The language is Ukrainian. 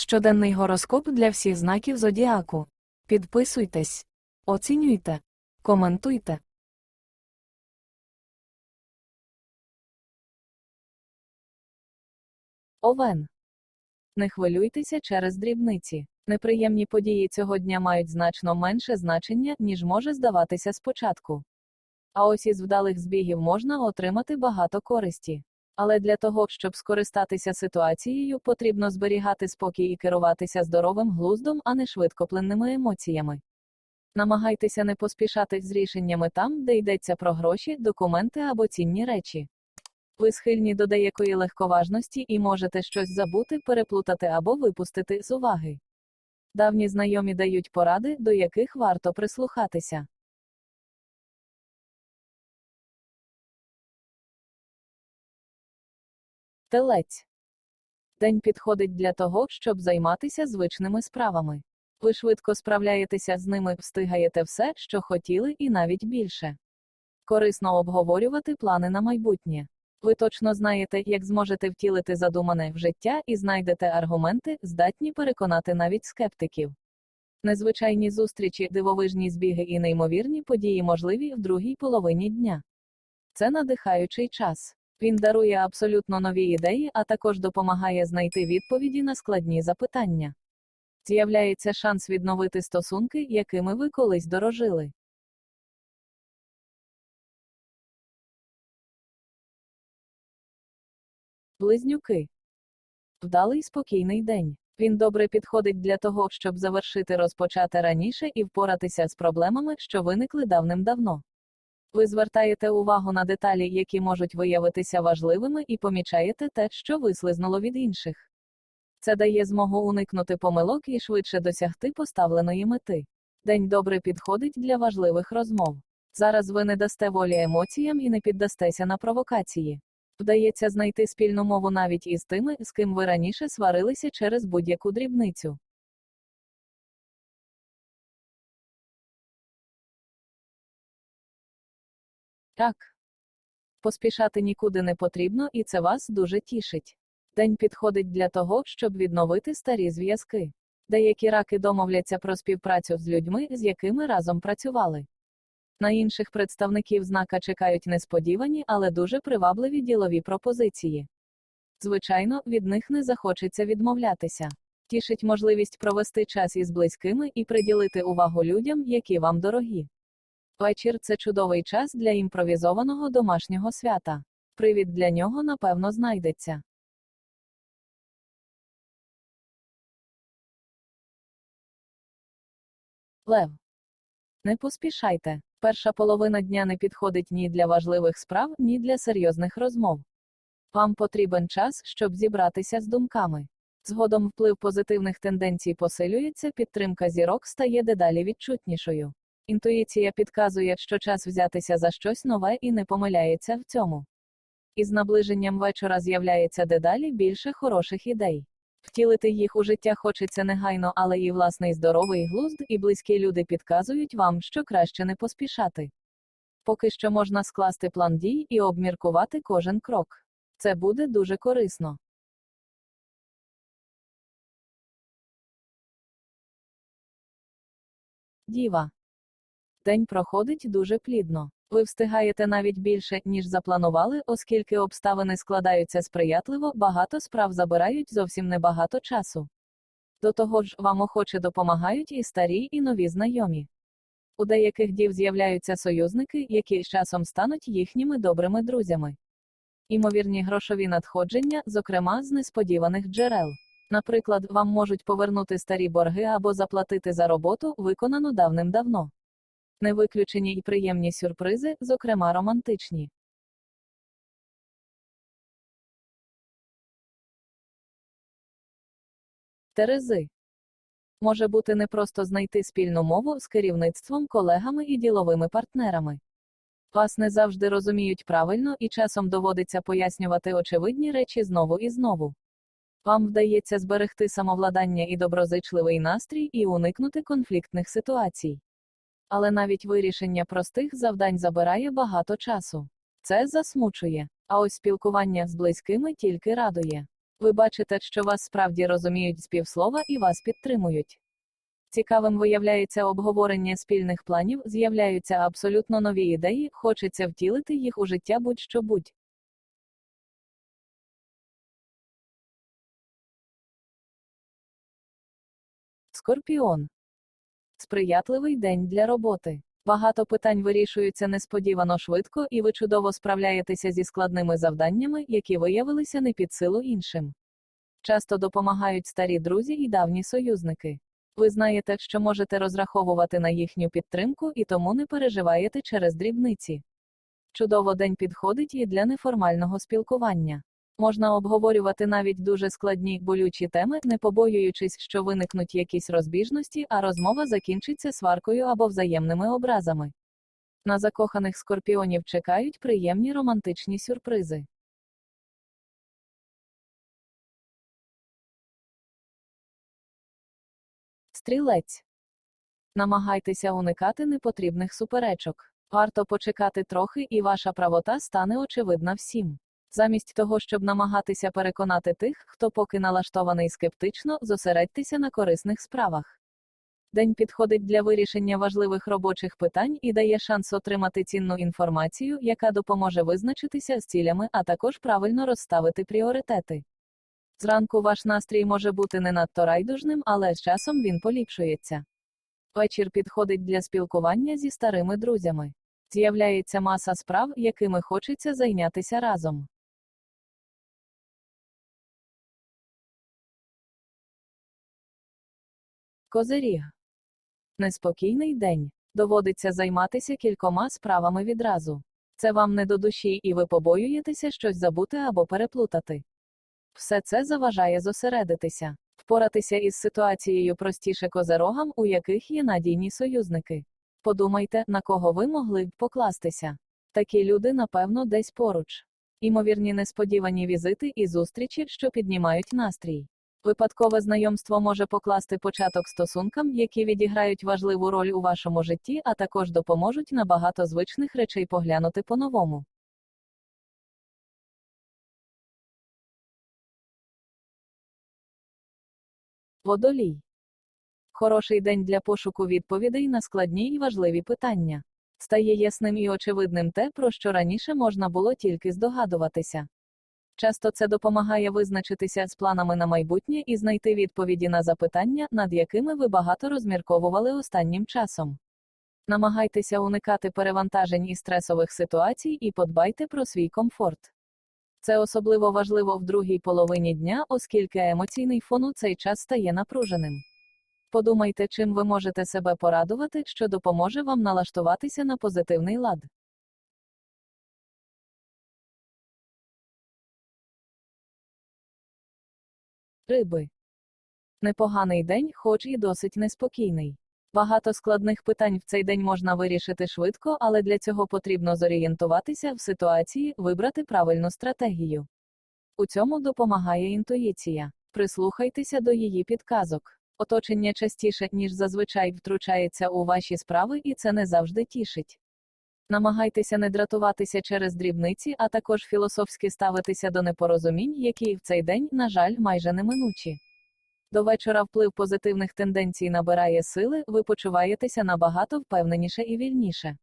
Щоденний гороскоп для всіх знаків зодіаку. Підписуйтесь, оцінюйте, коментуйте. Овен. Не хвилюйтеся через дрібниці. Неприємні події цього дня мають значно менше значення, ніж може здаватися спочатку. А ось із вдалих збігів можна отримати багато користі. Але для того, щоб скористатися ситуацією, потрібно зберігати спокій і керуватися здоровим глуздом, а не швидкоплинними емоціями. Намагайтеся не поспішати з рішеннями там, де йдеться про гроші, документи або цінні речі. Ви схильні до деякої легковажності і можете щось забути, переплутати або випустити з уваги. Давні знайомі дають поради, до яких варто прислухатися. Телець. День підходить для того, щоб займатися звичними справами. Ви швидко справляєтеся з ними, встигаєте все, що хотіли, і навіть більше. Корисно обговорювати плани на майбутнє. Ви точно знаєте, як зможете втілити задумане в життя і знайдете аргументи, здатні переконати навіть скептиків. Незвичайні зустрічі, дивовижні збіги і неймовірні події можливі в другій половині дня. Це надихаючий час. Він дарує абсолютно нові ідеї, а також допомагає знайти відповіді на складні запитання. З'являється шанс відновити стосунки, якими ви колись дорожили. Близнюки. Вдалий спокійний день. Він добре підходить для того, щоб завершити розпочати раніше і впоратися з проблемами, що виникли давним-давно. Ви звертаєте увагу на деталі, які можуть виявитися важливими, і помічаєте те, що вислизнуло від інших. Це дає змогу уникнути помилок і швидше досягти поставленої мети. День добре підходить для важливих розмов. Зараз ви не дасте волі емоціям і не піддастеся на провокації. Вдається знайти спільну мову навіть із тими, з ким ви раніше сварилися через будь-яку дрібницю. Так. Поспішати нікуди не потрібно, і це вас дуже тішить. День підходить для того, щоб відновити старі зв'язки. Деякі раки домовляться про співпрацю з людьми, з якими разом працювали. На інших представників знака чекають несподівані, але дуже привабливі ділові пропозиції. Звичайно, від них не захочеться відмовлятися. Тішить можливість провести час із близькими і приділити увагу людям, які вам дорогі. Вечір це чудовий час для імпровізованого домашнього свята. Привід для нього, напевно, знайдеться. Лев. Не поспішайте. Перша половина дня не підходить ні для важливих справ, ні для серйозних розмов. Вам потрібен час, щоб зібратися з думками. Згодом вплив позитивних тенденцій посилюється, підтримка зірок стає дедалі відчутнішою. Інтуїція підказує, що час взятися за щось нове і не помиляється в цьому. Із наближенням вечора з'являється дедалі більше хороших ідей. Втілити їх у життя хочеться негайно, але і власний здоровий глузд, і близькі люди підказують вам, що краще не поспішати. Поки що можна скласти план дій і обміркувати кожен крок. Це буде дуже корисно. Діва. День проходить дуже плідно. Ви встигаєте навіть більше, ніж запланували, оскільки обставини складаються сприятливо, багато справ забирають зовсім небагато часу. До того ж, вам охоче допомагають і старі, і нові знайомі. У деяких дів з'являються союзники, які з часом стануть їхніми добрими друзями. Імовірні грошові надходження, зокрема з несподіваних джерел. Наприклад, вам можуть повернути старі борги або заплатити за роботу, виконану давним-давно. Не виключені й приємні сюрпризи, зокрема романтичні. Терези може бути непросто знайти спільну мову з керівництвом, колегами і діловими партнерами. Вас не завжди розуміють правильно і часом доводиться пояснювати очевидні речі знову і знову. Вам вдається зберегти самовладання і доброзичливий настрій і уникнути конфліктних ситуацій. Але навіть вирішення простих завдань забирає багато часу. Це засмучує. А ось спілкування з близькими тільки радує. Ви бачите, що вас справді розуміють з півслова і вас підтримують. Цікавим виявляється обговорення спільних планів, з'являються абсолютно нові ідеї, хочеться втілити їх у життя будь-що будь. Скорпіон. Сприятливий день для роботи. Багато питань вирішуються несподівано швидко, і ви чудово справляєтеся зі складними завданнями, які виявилися не під силу іншим. Часто допомагають старі друзі і давні союзники. Ви знаєте, що можете розраховувати на їхню підтримку і тому не переживаєте через дрібниці. Чудово день підходить і для неформального спілкування. Можна обговорювати навіть дуже складні болючі теми, не побоюючись, що виникнуть якісь розбіжності, а розмова закінчиться сваркою або взаємними образами. На закоханих скорпіонів чекають приємні романтичні сюрпризи. Стрілець. Намагайтеся уникати непотрібних суперечок. Варто почекати трохи, і ваша правота стане очевидна всім. Замість того, щоб намагатися переконати тих, хто поки налаштований скептично, зосередьтеся на корисних справах. День підходить для вирішення важливих робочих питань і дає шанс отримати цінну інформацію, яка допоможе визначитися з цілями, а також правильно розставити пріоритети. Зранку ваш настрій може бути не надто райдужним, але з часом він поліпшується. Вечір підходить для спілкування зі старими друзями. З'являється маса справ, якими хочеться зайнятися разом. Козиріг. Неспокійний день. Доводиться займатися кількома справами відразу. Це вам не до душі, і ви побоюєтеся щось забути або переплутати. Все це заважає зосередитися, впоратися із ситуацією простіше козерогам, у яких є надійні союзники. Подумайте, на кого ви могли б покластися. Такі люди, напевно, десь поруч. Імовірні несподівані візити і зустрічі, що піднімають настрій. Випадкове знайомство може покласти початок стосункам, які відіграють важливу роль у вашому житті, а також допоможуть на багато звичних речей поглянути по-новому. Водолій. Хороший день для пошуку відповідей на складні і важливі питання. Стає ясним і очевидним те, про що раніше можна було тільки здогадуватися. Часто це допомагає визначитися з планами на майбутнє і знайти відповіді на запитання, над якими ви багато розмірковували останнім часом. Намагайтеся уникати перевантажень і стресових ситуацій і подбайте про свій комфорт. Це особливо важливо в другій половині дня, оскільки емоційний фон у цей час стає напруженим. Подумайте, чим ви можете себе порадувати, що допоможе вам налаштуватися на позитивний лад. Риби. Непоганий день, хоч і досить неспокійний. Багато складних питань в цей день можна вирішити швидко, але для цього потрібно зорієнтуватися в ситуації, вибрати правильну стратегію. У цьому допомагає інтуїція. Прислухайтеся до її підказок. Оточення частіше, ніж зазвичай втручається у ваші справи, і це не завжди тішить. Намагайтеся не дратуватися через дрібниці, а також філософськи ставитися до непорозумінь, які в цей день, на жаль, майже неминучі. До вечора вплив позитивних тенденцій набирає сили, ви почуваєтеся набагато впевненіше і вільніше.